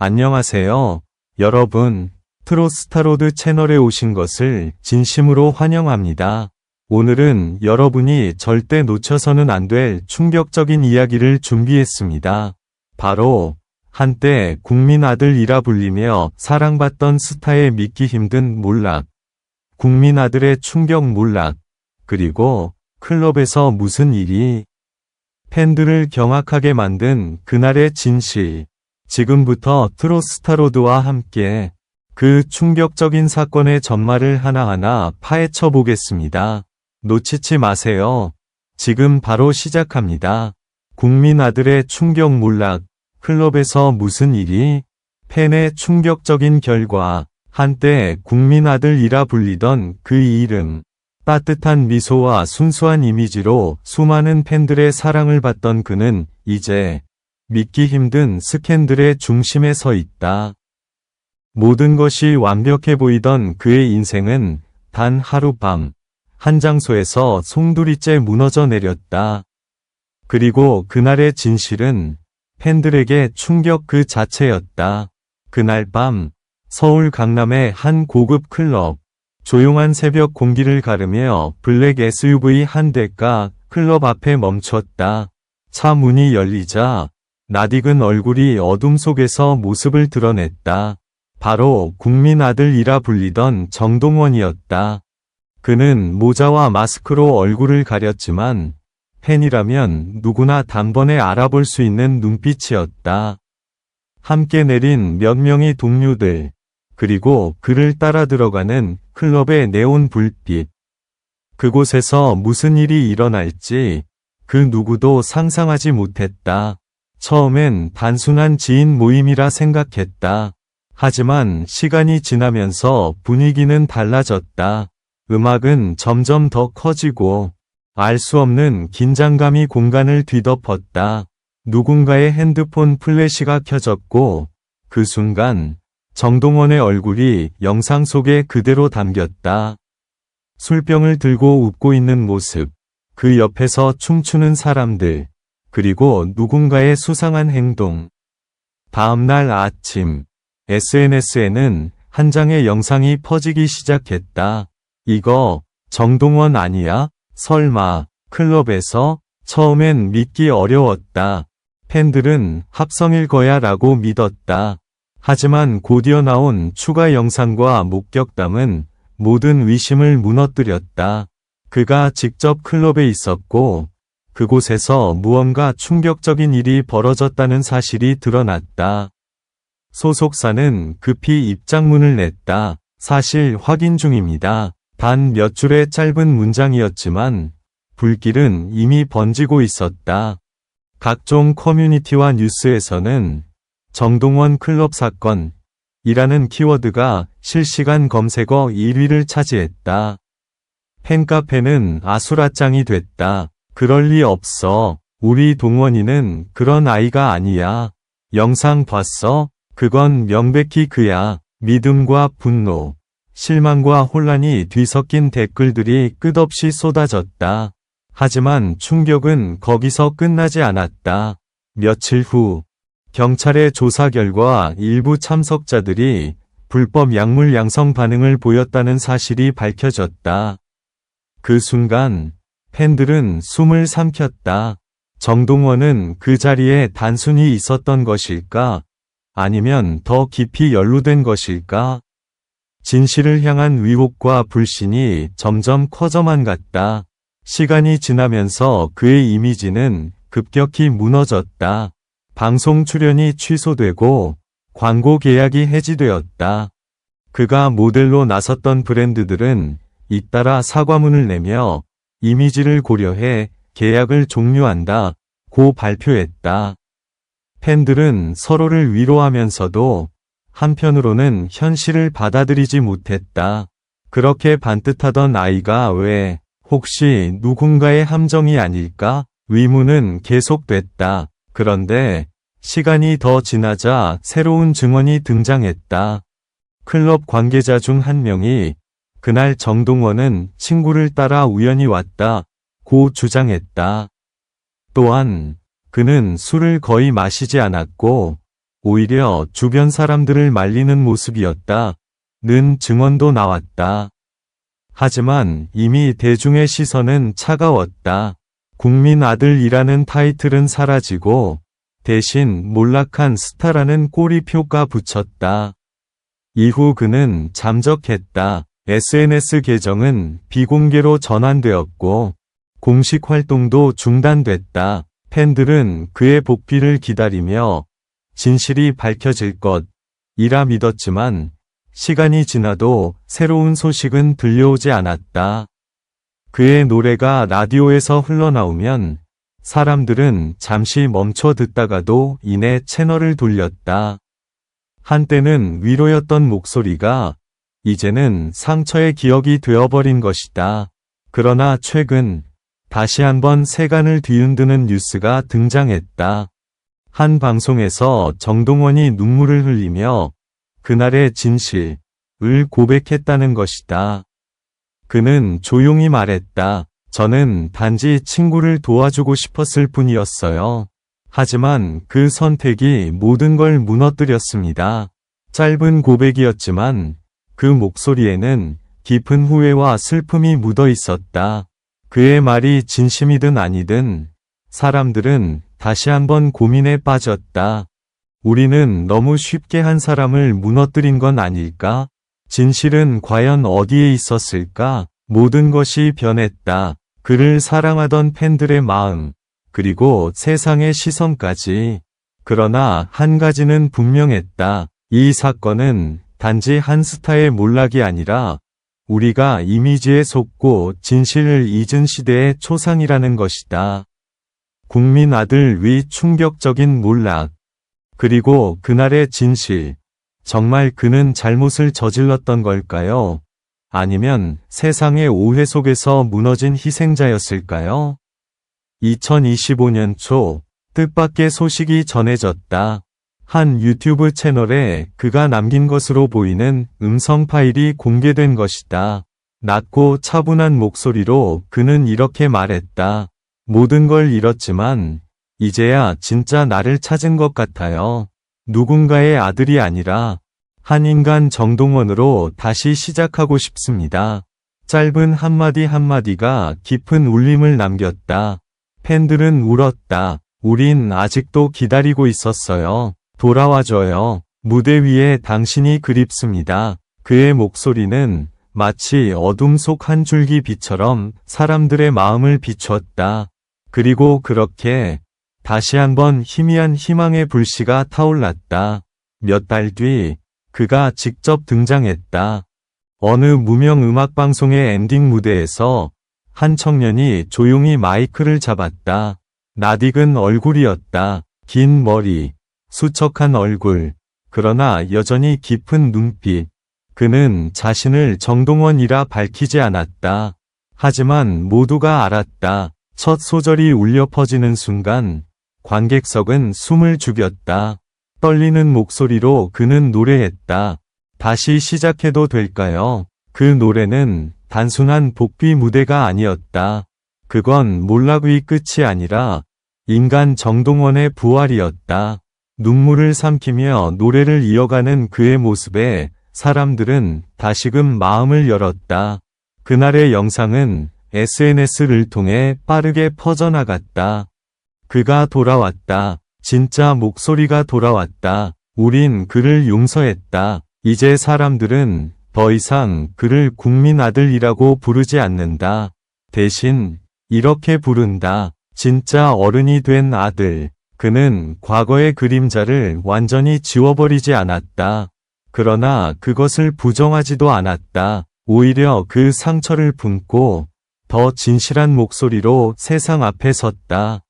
안녕하세요. 여러분, 트로스타로드 채널에 오신 것을 진심으로 환영합니다. 오늘은 여러분이 절대 놓쳐서는 안 될 충격적인 이야기를 준비했습니다. 바로 한때 국민 아들이라 불리며 사랑받던 스타의 믿기 힘든 몰락, 국민 아들의 충격 몰락, 그리고 클럽에서 무슨 일이 팬들을 경악하게 만든 그날의 진실. 지금부터 트로스타로드와 함께 그 충격적인 사건의 전말을 하나하나 파헤쳐 보겠습니다. 놓치지 마세요. 지금 바로 시작합니다. 국민 아들의 충격 몰락, 클럽에서 무슨 일이? 팬의 충격적인 결과, 한때 국민 아들이라 불리던 그 이름, 따뜻한 미소와 순수한 이미지로 수많은 팬들의 사랑을 받던 그는 이제 믿기 힘든 스캔들의 중심에 서 있다. 모든 것이 완벽해 보이던 그의 인생은 단 하룻밤, 한 장소에서 송두리째 무너져 내렸다. 그리고 그날의 진실은 팬들에게 충격 그 자체였다. 그날 밤, 서울 강남의 한 고급 클럽, 조용한 새벽 공기를 가르며 블랙 SUV 한 대가 클럽 앞에 멈췄다. 차 문이 열리자 낯익은 얼굴이 어둠 속에서 모습을 드러냈다. 바로 국민 아들이라 불리던 정동원이었다. 그는 모자와 마스크로 얼굴을 가렸지만 팬이라면 누구나 단번에 알아볼 수 있는 눈빛이었다. 함께 내린 몇 명의 동료들, 그리고 그를 따라 들어가는 클럽의 네온 불빛. 그곳에서 무슨 일이 일어날지 그 누구도 상상하지 못했다. 처음엔 단순한 지인 모임이라 생각했다. 하지만 시간이 지나면서 분위기는 달라졌다. 음악은 점점 더 커지고 알 수 없는 긴장감이 공간을 뒤덮었다. 누군가의 핸드폰 플래시가 켜졌고 그 순간 정동원의 얼굴이 영상 속에 그대로 담겼다. 술병을 들고 웃고 있는 모습, 그 옆에서 춤추는 사람들, 그리고 누군가의 수상한 행동. 다음날 아침, SNS에는 한 장의 영상이 퍼지기 시작했다. 이거, 정동원 아니야? 설마, 클럽에서? 처음엔 믿기 어려웠다. 팬들은 합성일 거야 라고 믿었다. 하지만 곧이어 나온 추가 영상과 목격담은 모든 위심을 무너뜨렸다. 그가 직접 클럽에 있었고, 그곳에서 무언가 충격적인 일이 벌어졌다는 사실이 드러났다. 소속사는 급히 입장문을 냈다. 사실 확인 중입니다. 단 몇 줄의 짧은 문장이었지만 불길은 이미 번지고 있었다. 각종 커뮤니티와 뉴스에서는 정동원 클럽 사건 이라는 키워드가 실시간 검색어 1위를 차지했다. 팬카페는 아수라장이 됐다. 그럴 리 없어. 우리 동원이는 그런 아이가 아니야. 영상 봤어? 그건 명백히 그야. 믿음과 분노, 실망과 혼란이 뒤섞인 댓글들이 끝없이 쏟아졌다. 하지만 충격은 거기서 끝나지 않았다. 며칠 후, 경찰의 조사 결과 일부 참석자들이 불법 약물 양성 반응을 보였다는 사실이 밝혀졌다. 그 순간, 팬들은 숨을 삼켰다. 정동원은 그 자리에 단순히 있었던 것일까? 아니면 더 깊이 연루된 것일까? 진실을 향한 위혹과 불신이 점점 커져만 갔다. 시간이 지나면서 그의 이미지는 급격히 무너졌다. 방송 출연이 취소되고 광고 계약이 해지되었다. 그가 모델로 나섰던 브랜드들은 잇따라 사과문을 내며 이미지를 고려해 계약을 종료한다. 고 발표했다. 팬들은 서로를 위로하면서도 한편으로는 현실을 받아들이지 못했다. 그렇게 반듯하던 아이가 왜 혹시 누군가의 함정이 아닐까? 의문은 계속됐다. 그런데 시간이 더 지나자 새로운 증언이 등장했다. 클럽 관계자 중 한 명이 그날 정동원은 친구를 따라 우연히 왔다. 고 주장했다. 또한 그는 술을 거의 마시지 않았고 오히려 주변 사람들을 말리는 모습이었다. 는 증언도 나왔다. 하지만 이미 대중의 시선은 차가웠다. 국민 아들이라는 타이틀은 사라지고 대신 몰락한 스타라는 꼬리표가 붙였다. 이후 그는 잠적했다. SNS 계정은 비공개로 전환되었고 공식 활동도 중단됐다. 팬들은 그의 복귀를 기다리며 진실이 밝혀질 것이라 믿었지만 시간이 지나도 새로운 소식은 들려오지 않았다. 그의 노래가 라디오에서 흘러나오면 사람들은 잠시 멈춰 듣다가도 이내 채널을 돌렸다. 한때는 위로였던 목소리가 이제는 상처의 기억이 되어버린 것이다. 그러나 최근 다시 한번 세간을 뒤흔드는 뉴스가 등장했다. 한 방송에서 정동원이 눈물을 흘리며 그날의 진실을 고백했다는 것이다. 그는 조용히 말했다. 저는 단지 친구를 도와주고 싶었을 뿐이었어요. 하지만 그 선택이 모든 걸 무너뜨렸습니다. 짧은 고백이었지만 그 목소리에는 깊은 후회와 슬픔이 묻어 있었다. 그의 말이 진심이든 아니든 사람들은 다시 한번 고민에 빠졌다. 우리는 너무 쉽게 한 사람을 무너뜨린 건 아닐까? 진실은 과연 어디에 있었을까? 모든 것이 변했다. 그를 사랑하던 팬들의 마음, 그리고 세상의 시선까지. 그러나 한 가지는 분명했다. 이 사건은 단지 한 스타의 몰락이 아니라 우리가 이미지에 속고 진실을 잊은 시대의 초상이라는 것이다. 국민 아들 위 충격적인 몰락. 그리고 그날의 진실. 정말 그는 잘못을 저질렀던 걸까요? 아니면 세상의 오해 속에서 무너진 희생자였을까요? 2025년 초 뜻밖의 소식이 전해졌다. 한 유튜브 채널에 그가 남긴 것으로 보이는 음성 파일이 공개된 것이다. 낮고 차분한 목소리로 그는 이렇게 말했다. 모든 걸 잃었지만 이제야 진짜 나를 찾은 것 같아요. 누군가의 아들이 아니라 한 인간 정동원으로 다시 시작하고 싶습니다. 짧은 한마디 한마디가 깊은 울림을 남겼다. 팬들은 울었다. 우린 아직도 기다리고 있었어요. 돌아와줘요. 무대 위에 당신이 그립습니다. 그의 목소리는 마치 어둠 속 한 줄기 빛처럼 사람들의 마음을 비추었다. 그리고 그렇게 다시 한번 희미한 희망의 불씨가 타올랐다. 몇 달 뒤 그가 직접 등장했다. 어느 무명 음악방송의 엔딩 무대에서 한 청년이 조용히 마이크를 잡았다. 낯익은 얼굴이었다. 긴 머리, 수척한 얼굴, 그러나 여전히 깊은 눈빛. 그는 자신을 정동원이라 밝히지 않았다. 하지만 모두가 알았다. 첫 소절이 울려 퍼지는 순간 관객석은 숨을 죽였다. 떨리는 목소리로 그는 노래했다. 다시 시작해도 될까요? 그 노래는 단순한 복귀 무대가 아니었다. 그건 몰락의 끝이 아니라 인간 정동원의 부활이었다. 눈물을 삼키며 노래를 이어가는 그의 모습에 사람들은 다시금 마음을 열었다. 그날의 영상은 SNS를 통해 빠르게 퍼져나갔다. 그가 돌아왔다. 진짜 목소리가 돌아왔다. 우린 그를 용서했다. 이제 사람들은 더 이상 그를 국민 아들이라고 부르지 않는다. 대신 이렇게 부른다. 진짜 어른이 된 아들. 그는 과거의 그림자를 완전히 지워버리지 않았다. 그러나 그것을 부정하지도 않았다. 오히려 그 상처를 품고 더 진실한 목소리로 세상 앞에 섰다.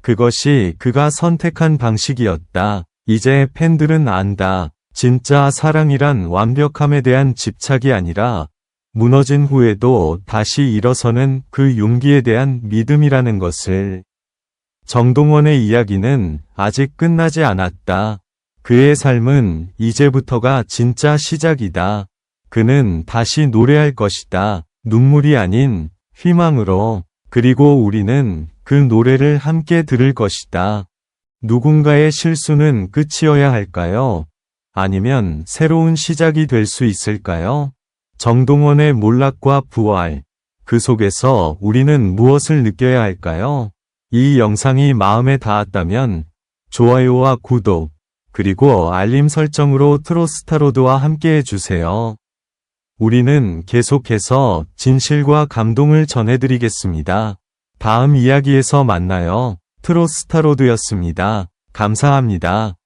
그것이 그가 선택한 방식이었다. 이제 팬들은 안다. 진짜 사랑이란 완벽함에 대한 집착이 아니라 무너진 후에도 다시 일어서는 그 용기에 대한 믿음이라는 것을. 정동원의 이야기는 아직 끝나지 않았다. 그의 삶은 이제부터가 진짜 시작이다. 그는 다시 노래할 것이다. 눈물이 아닌 희망으로. 그리고 우리는 그 노래를 함께 들을 것이다. 누군가의 실수는 끝이어야 할까요? 아니면 새로운 시작이 될 수 있을까요? 정동원의 몰락과 부활. 그 속에서 우리는 무엇을 느껴야 할까요? 이 영상이 마음에 닿았다면 좋아요와 구독, 그리고 알림 설정으로 트로스타로드와 함께 해주세요. 우리는 계속해서 진실과 감동을 전해드리겠습니다. 다음 이야기에서 만나요. 트로스타로드였습니다. 감사합니다.